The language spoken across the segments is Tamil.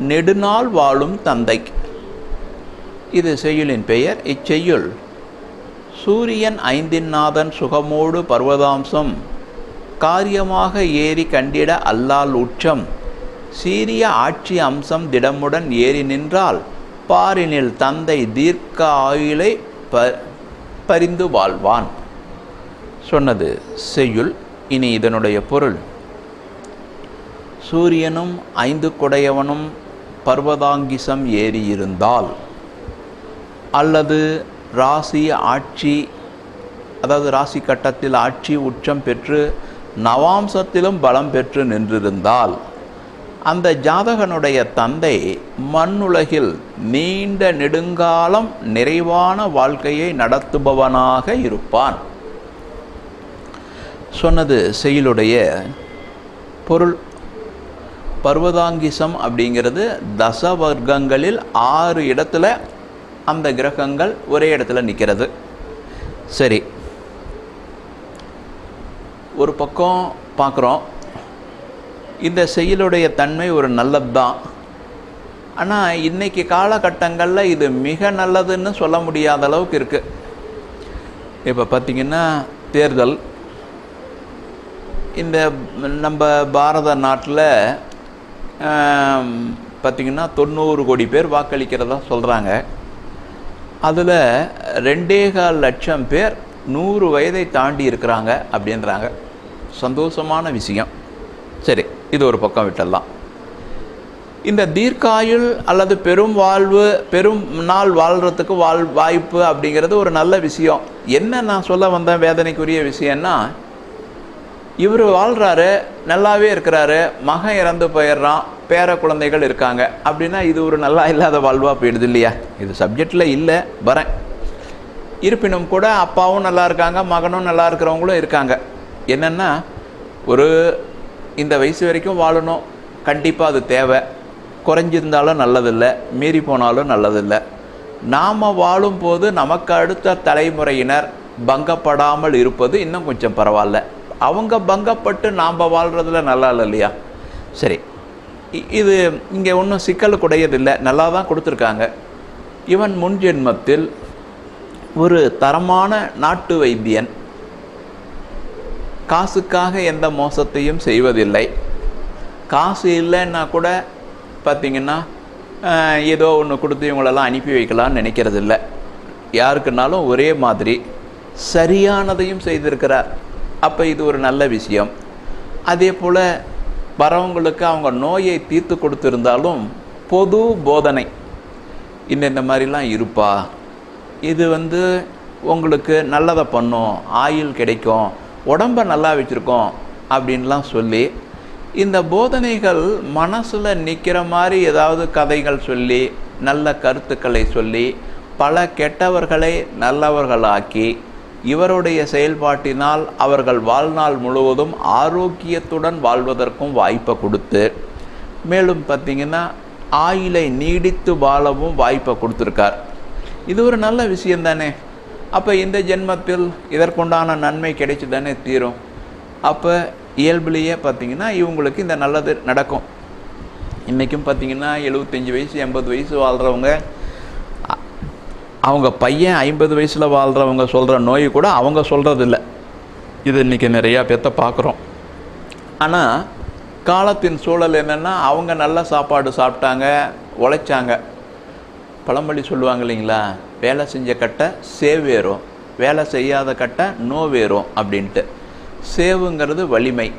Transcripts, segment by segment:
நெடுநாள் வாழும் தந்தை. இது செய்யுளின் பெயர். இச்செய்யுள் சூரியன் ஐந்தின் நாதன் சுகமோடு பர்வதாம்சம் காரியமாக ஏறி கண்டிட அல்லால் உச்சம் சீரிய ஆட்சி அம்சம் திடமுடன் ஏறி நின்றால் பாரினில் தந்தை தீர்க்க ஆயுளை ப பரிந்து வாழ்வான். சொன்னது செய்யுள். இனி இதனுடைய பொருள். சூரியனும் ஐந்து குடையவனும் பர்வதாங்கிசம் ஏறியிருந்தால் அல்லது ராசி ஆட்சி அதாவது ராசி கட்டத்தில் ஆட்சி உச்சம் பெற்று நவாம்சத்திலும் பலம் பெற்று நின்றிருந்தால் அந்த ஜாதகனுடைய தந்தை மண்ணுலகில் நீண்ட நெடுங்காலம் நிறைவான வாழ்க்கையை நடத்துபவனாக இருப்பான். சொன்னது செயலுடைய பொருள். பர்வதாங்கிசம் அப்படிங்கிறது தசவர்க்கங்களில் ஆறு இடத்துல அந்த கிரகங்கள் ஒரே இடத்துல நிற்கிறது. சரி. ஒரு பக்கம் பார்க்குறோம். இந்த செயலுடைய தன்மை ஒரு நல்லது தான் ஆனால் இன்றைக்கி காலகட்டங்களில் இது மிக நல்லதுன்னு சொல்ல முடியாத அளவுக்கு இருக்குது இப்போ பார்த்திங்கன்னா தேர்தல். இந்த நம்ம பாரத நாட்டில் பார்த்திங்கன்னா தொண்ணூறு கோடி பேர் வாக்களிக்கிறதா சொல்கிறாங்க அதில் ரெண்டே கால் லட்சம் பேர் நூறு வயதை தாண்டி இருக்கிறாங்க அப்படின்றாங்க. சந்தோஷமான விஷயம். சரி இது ஒரு பக்கம் விட்டுடலாம் இந்த தீர்க்காயுள் அல்லது பெரும் வாழ்வு பெரும் நாள் வாழ்கிறதுக்கு வாழ் வாய்ப்பு அப்படிங்கிறது ஒரு நல்ல விஷயம். என்ன நான் சொல்ல வந்தேன் வேதனைக்குரிய விஷயம்னா இவர் வாழ்கிறாரு நல்லாவே இருக்கிறாரு மகன் இறந்து போயிடுறான் பேர குழந்தைகள் இருக்காங்க. அப்படின்னா இது ஒரு நல்லா இல்லாத வாழ்வாக போயிடுது இல்லையா? இது சப்ஜெக்டில் இல்லை வரேன். இருப்பினும் கூட அப்பாவும் நல்லா இருக்காங்க மகனும் நல்லா இருக்கிறவங்களும் இருக்காங்க. என்னென்னா ஒரு இந்த வயசு வரைக்கும் வாழணும். கண்டிப்பாக அது தேவை. குறைஞ்சிருந்தாலும் நல்லதில்லை மீறி போனாலும் நல்லதில்லை. நாம் வாழும்போது நமக்கு அடுத்த தலைமுறையினர் பங்கப்படாமல் இருப்பது இன்னும் கொஞ்சம் பரவாயில்ல. அவங்க பங்கப்பட்டு நாம் வாழ்கிறதுல நல்லா இல்லை இல்லையா? சரி. இது இங்கே ஒன்றும் சிக்கலுக்குடையதில்லை நல்லா தான் கொடுத்துருக்காங்க. இவன் முன் ஜென்மத்தில் ஒரு தரமான நாட்டு வைத்தியன். காசுக்காக எந்த மோசத்தையும் செய்வதில்லை. காசு இல்லைன்னா கூட பார்த்திங்கன்னா ஏதோ ஒன்று கொடுத்து இவங்களெல்லாம் அனுப்பி வைக்கலாம்னு நினைக்கிறதில்ல. யாருக்குனாலும் ஒரே மாதிரி சரியானதையும் செய்திருக்கிறார். அப்போ இது ஒரு நல்ல விஷயம். அதே போல் வரவங்களுக்கு அவங்க நோயை தீர்த்து கொடுத்துருந்தாலும் பொது போதனை. இந்த இந்த மாதிரிலாம் இருப்பா. இது வந்து உங்களுக்கு நல்லதை பண்ணும். ஆயுள் கிடைக்கும். உடம்பை நல்லா வச்சுருக்கோம். அப்படின்லாம் சொல்லி இந்த போதனைகள் மனசில் நிற்கிற மாதிரி ஏதாவது கதைகள் சொல்லி நல்ல கருத்துக்களை சொல்லி பல கெட்டவர்களை நல்லவர்களாக்கி இவருடைய செயல்பாட்டினால் அவர்கள் வாழ்நாள் முழுவதும் ஆரோக்கியத்துடன் வாழ்வதற்கும் வாய்ப்பை கொடுத்து மேலும் பார்த்திங்கன்னா ஆயிலை நீடித்து வாழவும் வாய்ப்பை கொடுத்துருக்கார். இது ஒரு நல்ல விஷயம் தானே? அப்போ இந்த ஜென்மத்தில் இதற்குண்டான நன்மை கிடைச்சி தானே தீரும்? அப்போ இயல்புலேயே பார்த்திங்கன்னா இவங்களுக்கு இந்த நல்லது நடக்கும். இன்றைக்கும் பார்த்திங்கன்னா எழுபத்தஞ்சி வயசு எண்பது வயசு வாழ்கிறவங்க அவங்க பையன் ஐம்பது வயசில் வாழ்கிறவங்க சொல்கிற நோய் கூட அவங்க சொல்கிறதில்ல இது இன்றைக்கி நிறையா பேர்த்த பார்க்குறோம் ஆனால் காலத்தின் சூழல் என்னென்னா அவங்க நல்ல சாப்பாடு சாப்பிட்டாங்க உழைச்சாங்க. பழமொழி சொல்லுவாங்க இல்லைங்களா? வேலை செஞ்ச கட்டை சேவேறும் வேலை செய்யாத கட்டை நோவேறும் அப்படின்ட்டு. சேவுங்கிறது வலிமை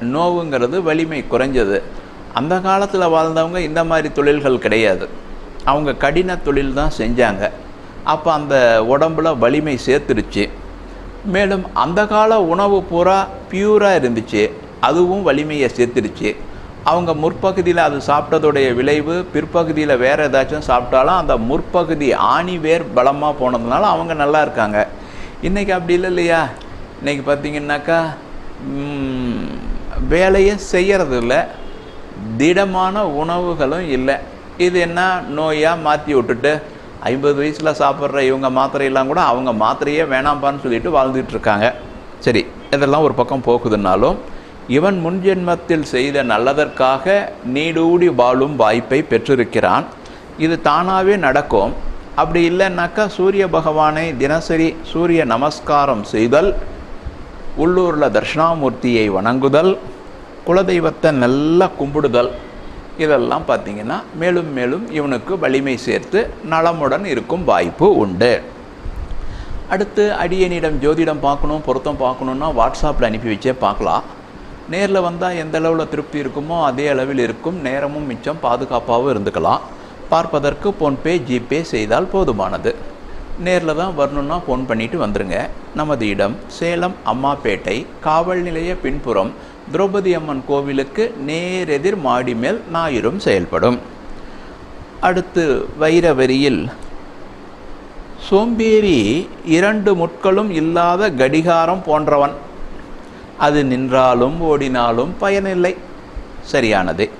நோவுங்கிறது வலிமை குறைஞ்சது. அந்த காலத்தில் வாழ்ந்தவங்க இந்த மாதிரி தொழில்கள் கிடையாது. அவங்க கடின தொழில் தான் செஞ்சாங்க. அப்போ அந்த உடம்புல வலிமை சேர்த்துருச்சு மேலும் அந்த கால உணவு பூரா பியூராக இருந்துச்சு. அதுவும் வலிமையை சேர்த்துருச்சு அவங்க முற்பகுதியில் அது சாப்பிட்டதுடைய விளைவு பிற்பகுதியில் வேறு ஏதாச்சும் சாப்பிட்டாலும் அந்த முற்பகுதி ஆணி வேர் பலமாக போனதுனால அவங்க நல்லா இருக்காங்க. இன்றைக்கி அப்படி இல்லை இல்லையா? இன்றைக்கி பார்த்தீங்கன்னாக்கா வேலையை செய்கிறது இல்லை. திடமான உணவுகளும் இல்லை. இது என்ன? நோயாக மாற்றி விட்டுட்டு ஐம்பது வயசில் சாப்பிட்ற இவங்க மாத்திரையெல்லாம் கூட அவங்க மாத்திரையே வேணாம்பான்னு சொல்லிட்டு வாழ்ந்துட்டு இருக்காங்க சரி இதெல்லாம் ஒரு பக்கம் போக்குதுன்னாலும் இவன் முன்ஜென்மத்தில் செய்த நல்லதற்காக நீடூடி வாழும் வாய்ப்பை பெற்றிருக்கிறான். இது தானாகவே நடக்கும். அப்படி இல்லைன்னாக்கா சூரிய பகவானை தினசரி சூரிய நமஸ்காரம் செய்தல் உள்ளூரில் தட்சிணாமூர்த்தியை வணங்குதல் குலதெய்வத்தை நல்லா கும்பிடுதல் இதெல்லாம் பார்த்தீங்கன்னா மேலும் மேலும் இவனுக்கு வலிமை சேர்த்து நலமுடன் இருக்கும் வாய்ப்பு உண்டு. அடுத்து அடியனிடம் ஜோதிடம் பார்க்கணும் பொருத்தம் பார்க்கணுன்னா வாட்ஸ்அப்பில் அனுப்பி வச்சே பார்க்கலாம். நேரில் வந்தால் எந்த அளவில் திருப்தி இருக்குமோ அதே அளவில் இருக்கும். நேரமும் மிச்சம் பாதுகாப்பாகவும் இருந்துக்கலாம். பார்ப்பதற்கு ஃபோன்பே ஜிபே செய்தால் போதுமானது. நேரில் தான் வரணுன்னா ஃபோன் பண்ணிட்டு வந்துருங்க. நமது இடம் சேலம் அம்மாப்பேட்டை காவல் நிலைய பின்புறம் திரௌபதி அம்மன் கோவிலுக்கு நேரெதிர் மாடி மேல் ஞாயிறும் செயல்படும். அடுத்து வைரவரியில் சோம்பேறி இரண்டு முட்களும் இல்லாத கடிகாரம் போன்றவன். அது நின்றாலும் ஓடினாலும் பயனில்லை. சரியானது.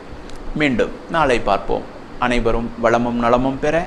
மீண்டும் நாளை பார்ப்போம். அனைவரும் வளமும் நலமும் பெற